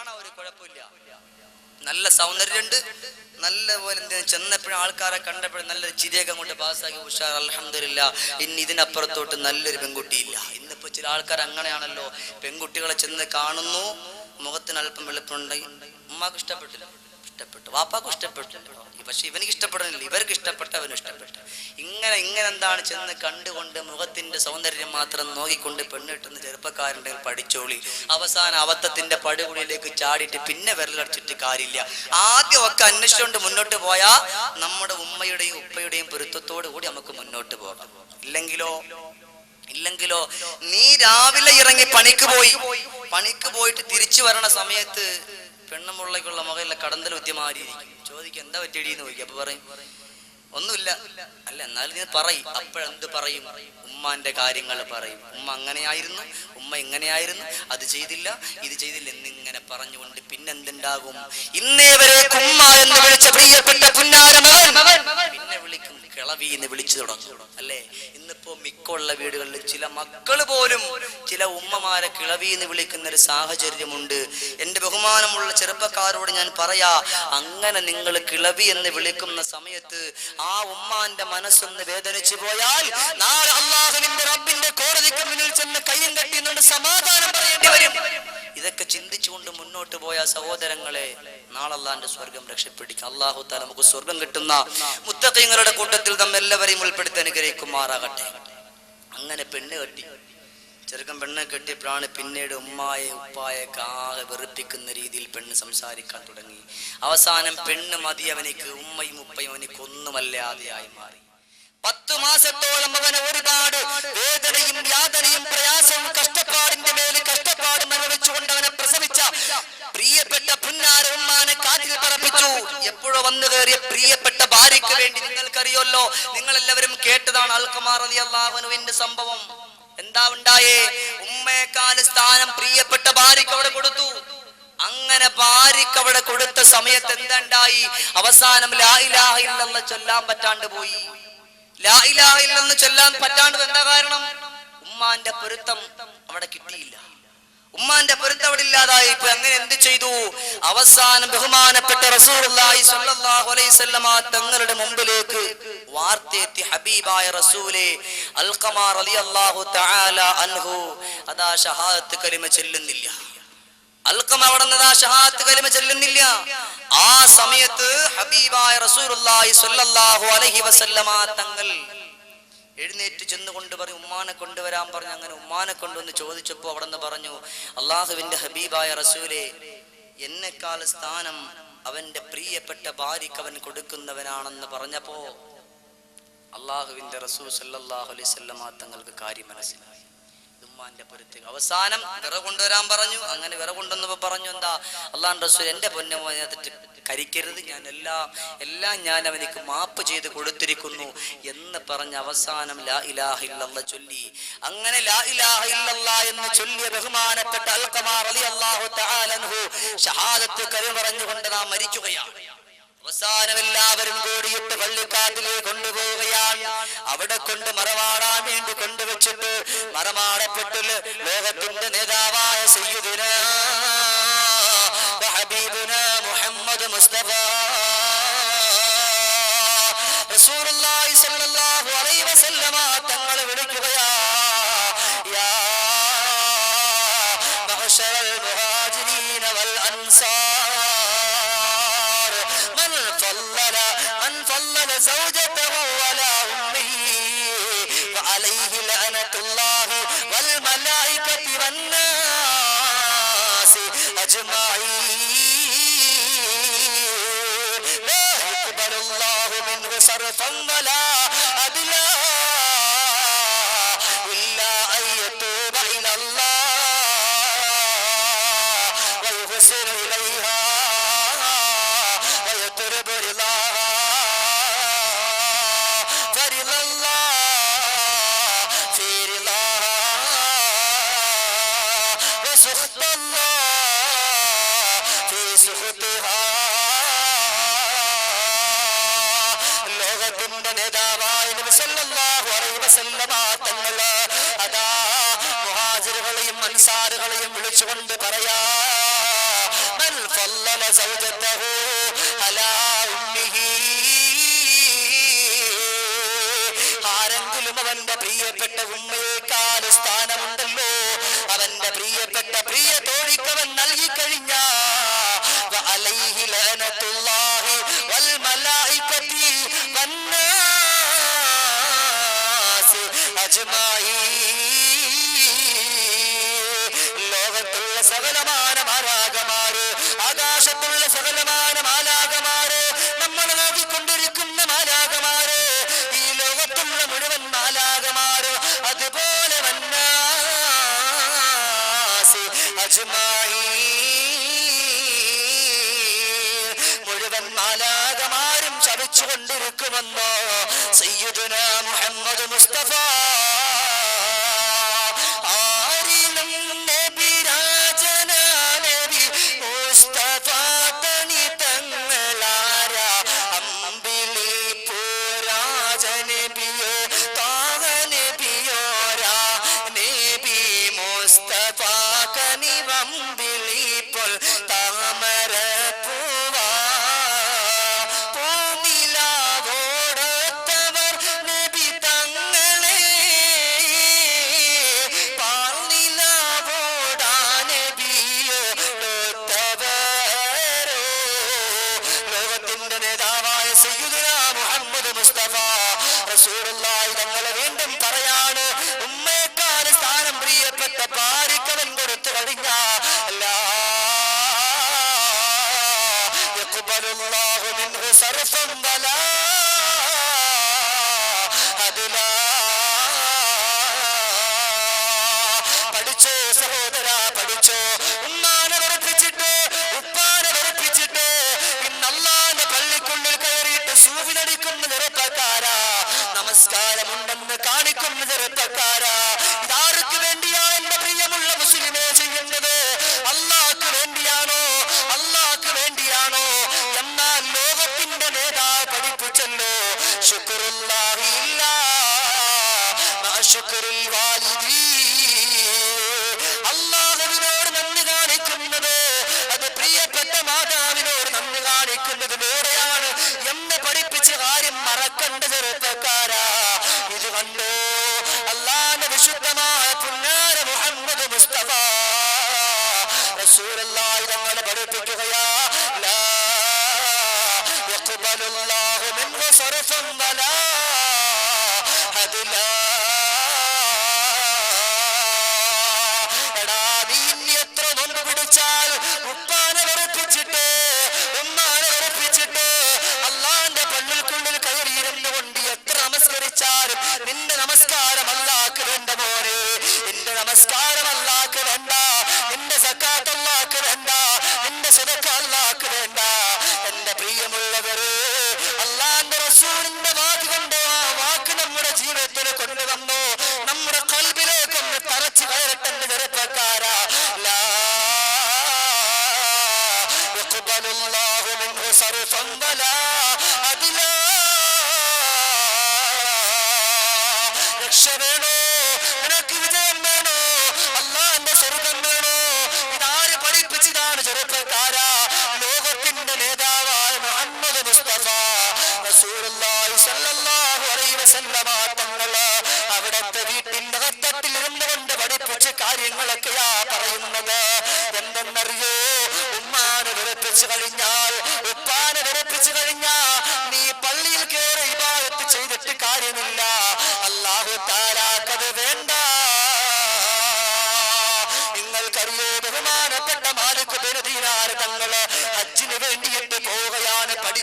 കാണാൻ ഒരു കുഴപ്പമില്ല. നല്ല സൗന്ദര്യമുണ്ട്. നല്ല പോലെ എന്തിനാ ചെന്നപ്പോഴും ആൾക്കാരെ കണ്ടപ്പോഴും നല്ലൊരു ചിരിയൊക്കെ കൊണ്ട് പാസ്സാക്കി. ഉഷാർ അലഹമില്ല ഇനി ഇതിനപ്പുറത്തോട്ട് നല്ലൊരു പെൺകുട്ടിയില്ല. ഇന്നിപ്പോ ചില ആൾക്കാർ അങ്ങനെയാണല്ലോ. പെൺകുട്ടികളെ ചെന്ന് കാണുന്നു. മുഖത്തിന് അല്പം വെളുപ്പുണ്ടെങ്കിൽ ഉമ്മാക്ക് ഇഷ്ടപ്പെട്ടില്ല. ഇഷ്ടപ്പെട്ടു വാപ്പാക്കും ഇഷ്ടപ്പെട്ടു. പക്ഷെ ഇവനിക്ക് ഇഷ്ടപ്പെടുന്നില്ല ഇവർക്ക് ഇഷ്ടപ്പെട്ട ഇഷ്ടപ്പെട്ടു. ഇങ്ങനെ ഇങ്ങനെ എന്താണ് ചെന്ന് കണ്ടുകൊണ്ട് മുഖത്തിന്റെ സൗന്ദര്യം മാത്രം നോക്കിക്കൊണ്ട് പെണ്ണിട്ടുന്ന ചെറുപ്പക്കാരുടെ പഠിച്ചോളി. അവസാന അവത്തത്തിന്റെ പടുകുടിയിലേക്ക് ചാടിയിട്ട് പിന്നെ വിരലടിച്ചിട്ട് കാര്യമില്ല. ആദ്യമൊക്കെ അന്വേഷിച്ചുകൊണ്ട് മുന്നോട്ട് പോയാ നമ്മുടെ ഉമ്മയുടെയും ഉപ്പയുടെയും പൊരുത്തത്തോടു കൂടി നമുക്ക് മുന്നോട്ട് പോകാം. ഇല്ലെങ്കിലോ? ഇല്ലെങ്കിലോ? നീ രാവിലെ ഇറങ്ങി പണിക്ക് പോയി. പണിക്ക് പോയിട്ട് തിരിച്ചു വരണ സമയത്ത് പെണ്ണുമുള്ളക്കുള്ള മുഖയിലെ കടന്തൽ ഉദ്യമാരിയിരിക്കും ചോദിക്കും എന്താ പറ്റിയടിയെന്ന് ചോദിക്കും. അപ്പൊ പറയും ഒന്നുമില്ല. അല്ല എന്നാലും നീ പറയും. അപ്പോഴെന്ത് പറയും? ഉമ്മാന്റെ കാര്യങ്ങൾ പറയും. ഉമ്മ അങ്ങനെയായിരുന്നു ഉമ്മ ഇങ്ങനെയായിരുന്നു അത് ചെയ്തില്ല ഇത് ചെയ്തില്ല എന്നിങ്ങനെ പറഞ്ഞുകൊണ്ട് പിന്നെന്തുണ്ടാകും? ഇന്നേ വരെ ഉമ്മ എന്ന് വിളിച്ച പ്രിയപ്പെട്ട പിന്നെ വിളിക്കും. കിളവി എന്ന് വിളിച്ചു തുടങ്ങും അല്ലേ? ഇന്നിപ്പോ മിക്കുള്ള വീടുകളിൽ ചില മക്കൾ പോലും ചില ഉമ്മമാരെ കിളവി എന്ന് വിളിക്കുന്ന ഒരു സാഹചര്യമുണ്ട്. എന്റെ ബഹുമാനമുള്ള ചെറുപ്പക്കാരോട് ഞാൻ പറയാ അങ്ങനെ നിങ്ങൾ കിളവി എന്ന് വിളിക്കുന്ന സമയത്ത് ആ ഉമ്മാന്റെ മനസ്സൊന്ന് വേദനിച്ചു പോയാൽ നാളെ അള്ളാഹുവിന്റെ റബ്ബിന്റെ കോടതിക്ക് മുന്നിൽ ചെന്ന് കയ്യും കെട്ടിന്നുകൊണ്ട് സമാധാനം പറയേണ്ടി വരും. ഇതൊക്കെ ചിന്തിച്ചുകൊണ്ട് മുന്നോട്ട് പോയ സഹോദരങ്ങളെ നാളെ അള്ളാന്റെ സ്വർഗം രക്ഷപ്പെടിക്കും. അള്ളാഹു താല നമുക്ക് സ്വർഗം കിട്ടുന്ന മുത്തക്കങ്ങളുടെ കൂട്ടത്തിൽ നമ്മെല്ലാവരെയും ഉൾപ്പെടുത്തി അനുഗ്രഹിക്കുമാറാകട്ടെ. അങ്ങനെ പെണ്ണ് കെട്ടി. ചെറുക്കൻ പെണ്ണെ കെട്ടിയപ്പോഴാണ് പിന്നീട് ഉമ്മായെ ഉപ്പായെ ആകെ വെറുപ്പിക്കുന്ന രീതിയിൽ പെണ്ണ് സംസാരിക്കാൻ തുടങ്ങി. അവസാനം പെണ്ണ് മതി അവനിക്ക് ഉമ്മയും ഉപ്പയും അവനിക്ക് ഒന്നുമല്ലാതെയായി മാറി. പത്തു മാസത്തോളം അവനെ ഒരുപാട് വേദനയും യാതനയും പ്രയാസവും കഷ്ടപ്പാടിന്റെ മേൽ കഷ്ടപ്പാടും അനുഭവിച്ചുകൊണ്ട് അവനെ പ്രസവിച്ച പ്രിയപ്പെട്ട പുന്നാര ഉമ്മാനെ കാറ്റിൽ പറപ്പിച്ചു. എപ്പോഴോ വന്നു കയറിയ പ്രിയപ്പെട്ട ഭാര്യയ്ക്ക് വേണ്ടി നിങ്ങൾക്കറിയല്ലോ നിങ്ങൾ എല്ലാവരും കേട്ടതാണ് അൽക്കമാർ അലി അള്ളാഹുനുവിന്റെ സംഭവം. എന്താ ഉണ്ടായേ? ഉമ്മയെക്കാൽ സ്ഥാനം പ്രിയപ്പെട്ട ഭാര്യയ്ക്ക് അവിടെ കൊടുത്തു. അങ്ങനെ ഭാര്യയ്ക്ക് അവിടെ കൊടുത്ത സമയത്ത് എന്തുണ്ടായി അവസാനം ലാ ഇലാഹ ഇല്ലല്ലാഹ് ചൊല്ലാൻ പറ്റാണ്ട് പോയി. ലാ ഇലാഹ ചൊല്ലാൻ പറ്റാണ്ട് എന്താ കാരണം? ഉമ്മാന്റെ പൊരുത്തം അവിടെ കിട്ടിയില്ല. ഉമ്മാന്റെ പൊരുത്തം അവിടെ ഇല്ലാതായി ഇപ്പൊ അങ്ങനെ എന്ത് ചെയ്തു? അവസാനം ബഹുമാനപ്പെട്ട തങ്ങളുടെ മുമ്പിലേക്ക് വാർത്തയെത്തി. ഹബീബായ റസൂലെ അൽഖമാർ റളിയല്ലാഹു തആല അൻഹു. അതാ ഷഹാദത്ത് കലിമ ചെല്ലുന്നില്ല. അൽക്കം അവിടെ നിന്ന് ഷഹാത്ത് കലിമ ചെല്ലുന്നില്ല. ആ സമയത്ത് ഹബീബായ റസൂലുള്ളാഹി സ്വല്ലല്ലാഹു അലൈഹി വസല്ലമ തങ്ങൾ എഴുന്നേറ്റ് ചെന്നുകൊണ്ട് പറഞ്ഞു ഉമ്മാനെ കൊണ്ടുവരാൻ പറഞ്ഞു. അങ്ങനെ ഉമ്മാനെ കൊണ്ടുവന്ന് ചോദിച്ചപ്പോൾ അവിടെ നിന്ന് പറഞ്ഞു അള്ളാഹുവിന്റെ ഹബീബായ റസൂലെ എന്നെക്കാൾ സ്ഥാനം അവന്റെ പ്രിയപ്പെട്ട ഭാര്യക്ക് അവൻ കൊടുക്കുന്നവനാണെന്ന് പറഞ്ഞപ്പോ അള്ളാഹുവിന്റെ റസൂൽ സല്ലാഹു അലൈഹി തങ്ങൾക്ക് കാര്യം മനസ്സിലായി. ഉമ്മാന്റെ പൊരുത്ത് അവസാനം വിറ കൊണ്ടുവരാൻ പറഞ്ഞു. അങ്ങനെ വിറ കൊണ്ടുവന്നപ്പോ പറഞ്ഞു എന്താ? അള്ളാഹ് റസൂൽ എന്റെ പൊന്നു കരിക്കരുത് ഞാൻ എല്ലാം എല്ലാം ഞാൻ അവനിക്ക് മാപ്പ് ചെയ്ത് കൊടുത്തിരിക്കുന്നു എന്ന് പറഞ്ഞ അവസാനം ലാ ഇലാഹ ഇല്ലല്ലാഹ് ചൊല്ലി. അങ്ങനെ ലാ ഇലാഹ ഇല്ലല്ലാഹ് എന്ന് ചൊല്ലിയ ബഹുമാനപ്പെട്ട അൽഖമാ റളിയല്ലാഹു തആല അൻഹു ഷഹാദത്ത് കരി പറഞ്ഞുകൊണ്ട് നാം മരിക്കുകയാണ്. അവസാനം എല്ലാവരും കൂടിയിട്ട് പള്ളിക്കാട്ടിലേക്ക് കൊണ്ടുപോവുകയാണ്. അവിടെ കൊണ്ട് മറമാടാൻ വേണ്ടി കൊണ്ടുവച്ചിട്ട് മറമാടപ്പെട്ട് ലോകത്തിന്റെ നേതാവായ സയ്യിദുന മുസ്തഫ റസൂലുള്ളാഹി സ്വല്ലല്ലാഹു അലൈഹി വസല്ലമ തങ്ങൾ വിളിക്കുകയാ യാ മഹ്ശറൽ മുഹാജിരീന വൽ അൻസാർ من فضل من فضل زوجته على أمه فعليه لعنة الله والملائكة والناس أجمعين സർഫം അത് വിളിച്ചുകൊണ്ട് പറയാ ആരെങ്കിലും അവന്റെ പ്രിയപ്പെട്ട ഉമ്മയേക്കാൾ സ്ഥാനമുണ്ടല്ലോ അവന്റെ പ്രിയപ്പെട്ട പ്രിയ തോഴിക്കവൻ നൽകിക്കഴിഞ്ഞാൽ ആകാശത്തുള്ള സകലമാന മാലാകമാരെ നമ്മൾ നോക്കിക്കൊണ്ടിരിക്കുന്ന മാലാകമാരെ ഈ ലോകത്തുള്ള മുഴുവൻ മാലാകമാരോ അതുപോലെ വന്നാസി അജ്മായി മുഴുവൻ മാലാകമാരും ചതിച്ചുകൊണ്ടിരിക്കുമെന്നോ സയ്യിദുന മുഹമ്മദ് മുസ്തഫ الله منه صرفا ولا عدلا പഠിച്ചോ സഹോദര പഠിച്ചോ ഉമ്മാനെ വെറുപ്പിച്ചിട്ട് ഉപ്പാനെ വെറുപ്പിച്ചിട്ട് ഇന്ന് അള്ളാന്റെ പള്ളിക്കുള്ളിൽ കയറിയിട്ട് സൂവിലടിക്കുന്ന ചെറുപ്പക്കാരാ നമസ്കാരമുണ്ടെന്ന് കാണിക്കുന്ന ചെറുപ്പക്കാരാ പഠിപ്പിച്ചല്ലോ ശുക്രുല്ലാഹില്ല ശുക്രുൽ വാലിദീ അള്ളാഹുവിനോട് നന്ദി കാണിക്കുന്നത് അത് പ്രിയപ്പെട്ട മാതാവിനോട് നന്ദി കാണിക്കുന്നതിലൂടെയാണ് എന്നെ പഠിപ്പിച്ച കാര്യം മറക്കണ്ട ചെറുപ്പക്കാരാ. ഇത് കണ്ടോ? അള്ളാന്റെ വിശുദ്ധമായ പുന്നാര മുഹമ്മദ് മുസ്തഫ റസൂലുള്ളാഹി തങ്ങളെ പഠിപ്പിക്കുകയാ. ലാ യഖ്ബലുല്ലാഹു الله منه വലാ بلا എടാ തങ്ങൾ അവിടത്തെ വീട്ടിന്റെ അകത്തട്ടിൽ ഇരുന്നു കൊണ്ട് പഠിപ്പിച്ച കാര്യങ്ങളൊക്കെയാ പറയുന്നത്. എന്തെന്നറിയോ? ഉമ്മാനെ വിറപ്പിച്ചു കഴിഞ്ഞാൽ ഉപ്പാനെ വിറപ്പിച്ചു കഴിഞ്ഞാ നീ പള്ളിയിൽ കയറി ഇബാദത്ത് ചെയ്തിട്ട് കാര്യമില്ല. അല്ലാഹു താലാക്കത് വേണ്ട. നിങ്ങൾക്കറിയോ? ബഹുമാനപ്പെട്ട മാലിക് ബിനദീനാർ വേണ്ടിയിട്ട്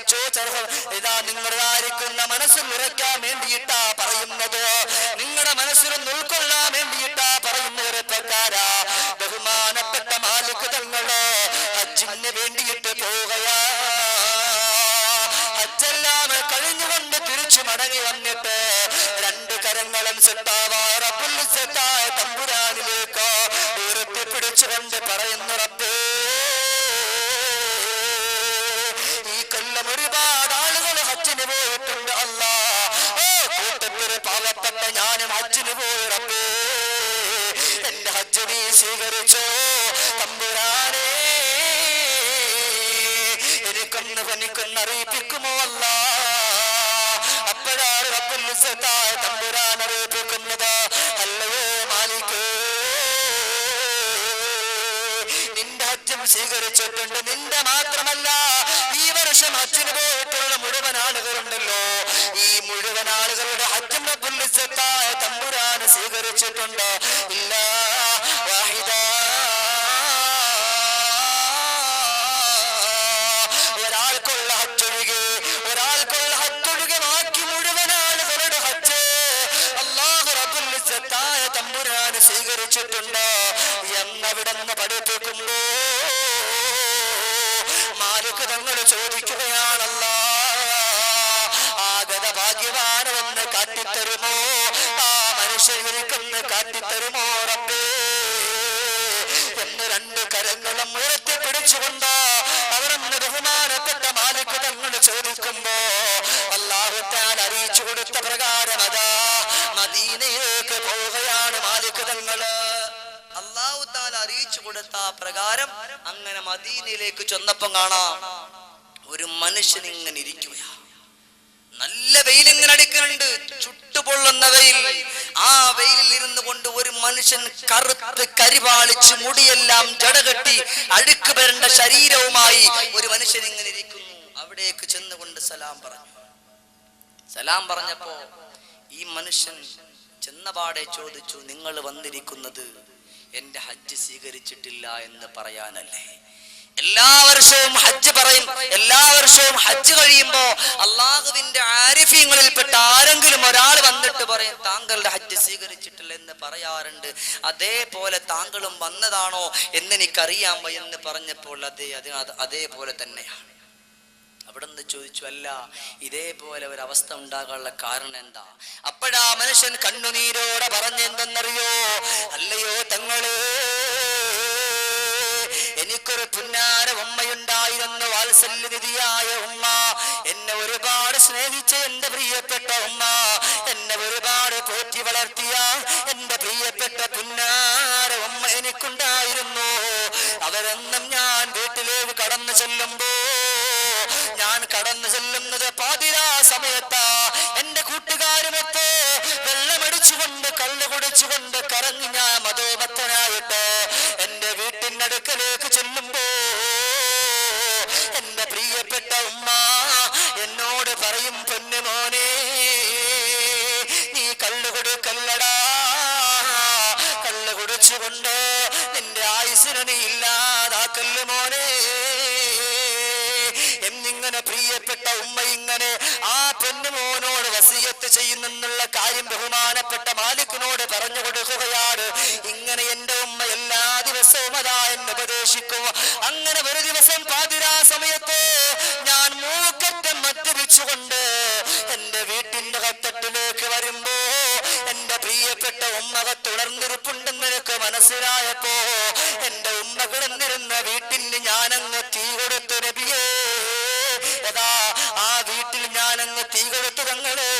ചെറുപ്പം ഇതാ നിങ്ങൾ ആയിരിക്കുന്ന മനസ്സ് നിറയ്ക്കാൻ വേണ്ടിയിട്ടാ പറയുന്നത്? നിങ്ങളുടെ മനസ്സിനൊന്ന് ഉൾക്കൊള്ളാൻ വേണ്ടിയിട്ടാ പറയുന്ന ചെറുപ്പക്കാരാ ബഹുമാനപ്പെട്ട മാലിക് തങ്ങൾ ഹജ്ജിന് വേണ്ടിയിട്ട് പോവയാ അച്ഛല്ലാമ കഴിഞ്ഞുകൊണ്ട് തിരിച്ചു മടങ്ങി വന്നിട്ട് രണ്ട് കരങ്ങളും സെത്താവാറ പുല്ല് സെത്തായ തമ്പുരാനിലേക്ക് ഉയർത്തി പിടിച്ചുകൊണ്ട് പറയുന്നു ഒരുപാട് ആളുകൾ ഹജ്ജിന് പോയിട്ടുണ്ട് അല്ല. ഓ കൂട്ടത്തിൽ പാവപ്പെട്ട ഞാനും ഹജ്ജിന് പോയി റബ്ബേ എന്റെ ഹജ്ജ് നീ സ്വീകരിച്ചോ തമ്പുരാനേ. ഒന്ന് അറിയിപ്പിക്കുമോ അല്ല? അപ്പോഴാണ് റബ്ബുൽ ഇസ്സത്തായ തമ്പുരാൻ അറിയിപ്പിക്കുന്നത്. അല്ലയോ മാലിക്കേ. നിന്റെ ഹജ്ജും സ്വീകരിച്ചിട്ടുണ്ട്. നിന്റെ മാത്രമല്ല വർഷം ഹജ്ജിന് പോയിട്ടുള്ള മുഴുവൻ ആളുകളുണ്ടല്ലോ. ഈ മുഴുവൻ ആളുകളുടെ ഹജ്ജും റബ്ബുൽ തമ്പുരാന് സ്വീകരിച്ചിട്ടുണ്ട്. ഇല്ല വാഹിദ. ഒരാൾക്കുള്ള ഒരാൾക്കുള്ള ബാക്കി മുഴുവൻ സ്വീകരിച്ചിട്ടുണ്ട്. എന്നവിടെന്ന് പഠിപ്പിക്കുമ്പോ മാലിക് തങ്ങൾ ചോദിക്കുകയാണല്ല? ആഗത ഭാഗ്യവാനമെന്ന് കാട്ടിത്തരുമോ? ആ മനുഷ്യർക്കൊന്ന് കാട്ടിത്തരുമോ റബ്ബേ? എന്ന് രണ്ട് കരങ്ങളും ഉയർത്തി പിടിച്ചുകൊണ്ട് അവരൊന്ന് ബഹുമാനപ്പെട്ട മാലിക് തങ്ങൾ ചോദിക്കുമ്പോ അള്ളാഹുത്താൻ അറിയിച്ചു കൊടുത്ത പ്രകാരം അതാ മദീനയിലേക്ക് പോവുകയാണ് മാലിക് തങ്ങൾ. അള്ളാഹു താല അറിയിച്ചു കൊടുത്ത ആ പ്രകാരം അങ്ങനെ മദീനയിലേക്ക് ചെന്നപ്പം കാണാം ഒരു മനുഷ്യൻ ഇങ്ങനെ ഇരിക്കുക നല്ല വെയിൽ ഇങ്ങനെ അടിക്കുന്നുണ്ട്. ചുട്ടുപൊള്ളുന്ന വെയിൽ. ആ വെയിലിൽ ഇരുന്നു കൊണ്ട് ഒരു മനുഷ്യൻ കറുത്ത് കരിപാളിച്ച് മുടിയെല്ലാം ജടകെട്ടി അഴുക്ക് വരേണ്ട ശരീരവുമായി ഒരു മനുഷ്യൻ ഇങ്ങനെ ഇരിക്കുന്നു. അവിടേക്ക് ചെന്നുകൊണ്ട് സലാം പറഞ്ഞു. സലാം പറഞ്ഞപ്പോ ഈ മനുഷ്യൻ ചെന്നപാടെ ചോദിച്ചു നിങ്ങൾ വന്നിരിക്കുന്നത് എന്റെ ഹജ്ജ് സ്വീകരിച്ചിട്ടില്ല എന്ന് പറയാനല്ലേ? എല്ലാ വർഷവും ഹജ്ജ് പറയും. എല്ലാ വർഷവും ഹജ്ജ് കഴിയുമ്പോ അള്ളാഹുവിന്റെ ആരിഫ്യങ്ങളിൽപ്പെട്ട ആരെങ്കിലും ഒരാൾ വന്നിട്ട് പറയും താങ്കളുടെ ഹജ്ജ് സ്വീകരിച്ചിട്ടില്ല എന്ന് പറയാറുണ്ട്. അതേപോലെ താങ്കളും വന്നതാണോ എന്ന് എനിക്കറിയാമോ എന്ന് പറഞ്ഞപ്പോൾ അതേ അത് അത് അതേപോലെ തന്നെയാണ്. അവിടെ നിന്ന് ചോദിച്ചു അല്ല ഇതേപോലെ ഒരു അവസ്ഥ ഉണ്ടാകാനുള്ള കാരണം എന്താ? അപ്പോഴാ മനുഷ്യൻ കണ്ണുനീരോടെ പറഞ്ഞെന്തെന്നറിയോ? അല്ലയോ തങ്ങൾ എനിക്കൊരു പുന്നാര ഉമ്മയുണ്ടായിരുന്നു. വാത്സല്യനിധിയായ ഉമ്മ. എന്നെ ഒരുപാട് സ്നേഹിച്ച എന്റെ പ്രിയപ്പെട്ട ഉമ്മ. എന്നെ ഒരുപാട് പോറ്റി വളർത്തിയ എന്റെ പ്രിയപ്പെട്ട പുന്നാര ഉമ്മ എനിക്കുണ്ടായിരുന്നു. അവരെന്നും ഞാൻ വീട്ടിലേക്ക് കടന്നു ചെല്ലുമ്പോ ഞാൻ കടന്നു ചെല്ലുന്നത് പാതിരാ സമയത്താ. എന്റെ കൂട്ടുകാരുമൊക്കെ വെള്ളമടിച്ചുകൊണ്ട് കള്ളു കുടിച്ചുകൊണ്ട് കറങ്ങി ഞാൻ മതോമത്തനായിട്ട് എന്റെ വീട്ടിനടുക്കലേക്ക് ചെല്ലുമ്പോ എന്റെ പ്രിയപ്പെട്ട ഉമ്മ എന്നോട് പറയും പൊന്നു മോനെ നീ കള്ളു കൊടുക്കല്ലടാ കള്ളു കുടിച്ചുകൊണ്ട് നിന്റെ ആയുസിനെ നീ വസീയത്ത് ചെയ്യുന്നെന്നുള്ള കാര്യം ബഹുമാനപ്പെട്ട മാലിക്കിനോട് പറഞ്ഞു കൊടുക്കുകയാണ്. ഇങ്ങനെ എന്റെ ഉമ്മ എല്ലാ ദിവസവും അതാ എന്ന് ഉപദേശിക്കും. അങ്ങനെ ഒരു ദിവസം പാതിരാ സമയത്ത് ഞാൻ മൂക്കറ്റം മദ്യപിച്ചുകൊണ്ട് എന്റെ വീട്ടിന്റെ കത്തട്ടിലേക്ക് വരുമ്പോ എന്റെ പ്രിയപ്പെട്ട ഉമ്മക തുടർന്നിരിപ്പുണ്ടെന്ന് എനിക്ക് മനസ്സിലായപ്പോ എന്റെ ഉമ്മ കിടന്നിരുന്ന വീട്ടിന് ഞാനങ്ങ് തീ കൊടുത്തു നബിയേ. ആ വീട്ടിൽ ഞാനങ്ങ് തീ കൊടുത്തു തങ്ങളെ.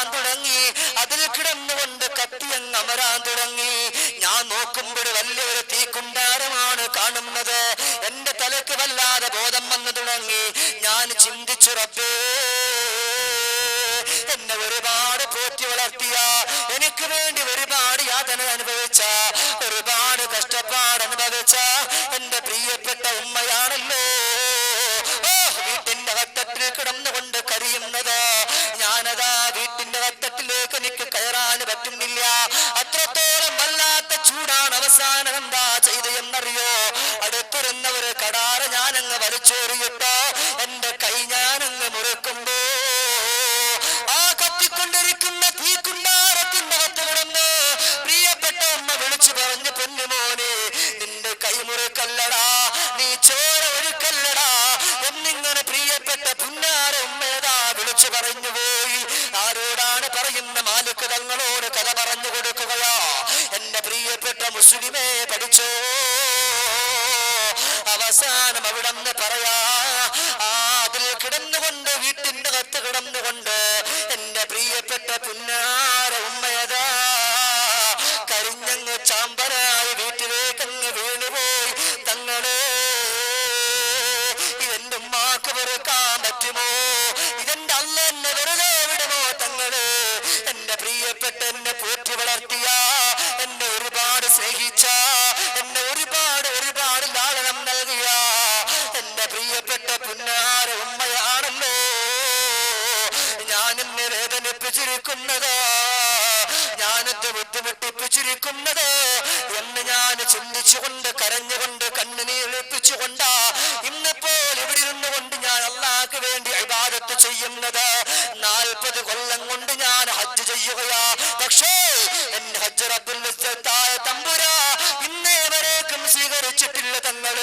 കത്താൻ തുടങ്ങി. അതിൽ കിടന്നുകൊണ്ട് കത്തി അങ്ങ് അമരാൻ തുടങ്ങി. ഞാൻ നോക്കുമ്പോൾ വലിയൊരു തീക്കുണ്ടാരമാണ് കാണുന്നത്. എന്റെ തലക്ക് വല്ലാതെ ബോധം വന്നു തുടങ്ങി. ഞാൻ ചിന്തിച്ചു റബ്ബേ എന്നെ ഒരുപാട് പോറ്റി വളർത്തിയ. എനിക്ക് വേണ്ടി ഒരുപാട് യാതന അനുഭവിച്ച. ഒരുപാട് കഷ്ടപ്പാട് അനുഭവിച്ച എന്റെ പ്രിയപ്പെട്ട ഉമ്മയാണല്ലോ. ഓ വീട്ടിന്റെ വട്ടത്തിൽ കിടന്നുകൊണ്ട് കരിയുന്നത്. ഞാനതാ വട്ടത്തിലേക്ക് എനിക്ക് കയറാൻ പറ്റുന്നില്ല. അത്രത്തോളം വല്ലാത്ത ചൂടാണ് അവസാനം എന്താ ചെയ്ത് എന്നറിയോ അടുത്തിരുന്ന ഒരു കടാറ് ഞാനങ്ങ് വലിച്ചേറിയിട്ട്. സിനിമേ പഠിച്ചോ? അവസാനം അവിടന്ന് പറയാ അതിൽ കിടന്നുകൊണ്ട് വീട്ടിന്റെ കത്ത് കിടന്നുകൊണ്ട് എന്റെ പ്രിയപ്പെട്ട പുന്നാര ഉമ്മയതാ കരിഞ്ഞങ്ങ് ചാമ്പലായി വീട്ടിലേക്കങ്ങ് വീണുപോയി തങ്ങളെ. ഇതെന്റെ ഉമ്മാക്ക് വെറുക്കാൻ പറ്റുമോ? ഇതെന്റെ അല്ല എന്നെ വെറുതെ വിടുമോ തങ്ങളെ? എന്റെ പ്രിയപ്പെട്ട എന്നെ പോറ്റി വളർത്തിയാ സ്നേഹിച്ച എന്നെ ഒരുപാട് ഒരുപാട് ലാളനം നൽകിയ എന്റെ പ്രിയപ്പെട്ട പുന്നാര ഉമ്മയാണല്ലോ. ഞാൻ എന്നെ വേദനിപ്പിച്ചിരിക്കുന്നത്. ഞാനെന്ത് ബുദ്ധിമുട്ടിപ്പിച്ചിരിക്കുന്നത് എന്ന് ഞാൻ ചിന്തിച്ചുകൊണ്ട് കരഞ്ഞുകൊണ്ട് കണ്ണുനീളിപ്പിച്ചുകൊണ്ട് ഇന്നിപ്പോൾ ഇവിടെ ഇരുന്നു കൊണ്ട് ഞാൻ അള്ളാഹ്ക്ക് വേണ്ടി അഭിവാദത്ത് ചെയ്യുന്നത്. നാൽപ്പത് കൊല്ലം കൊണ്ട് ഞാൻ ഹജ്ജ് ചെയ്യുകയാ. പക്ഷേ എന്റെ ഹജ്ജ് റബ്ബുൽ തമ്പുരാ ഇന്നേ വരേക്കും സ്വീകരിച്ചിട്ടില്ല തങ്ങൾ.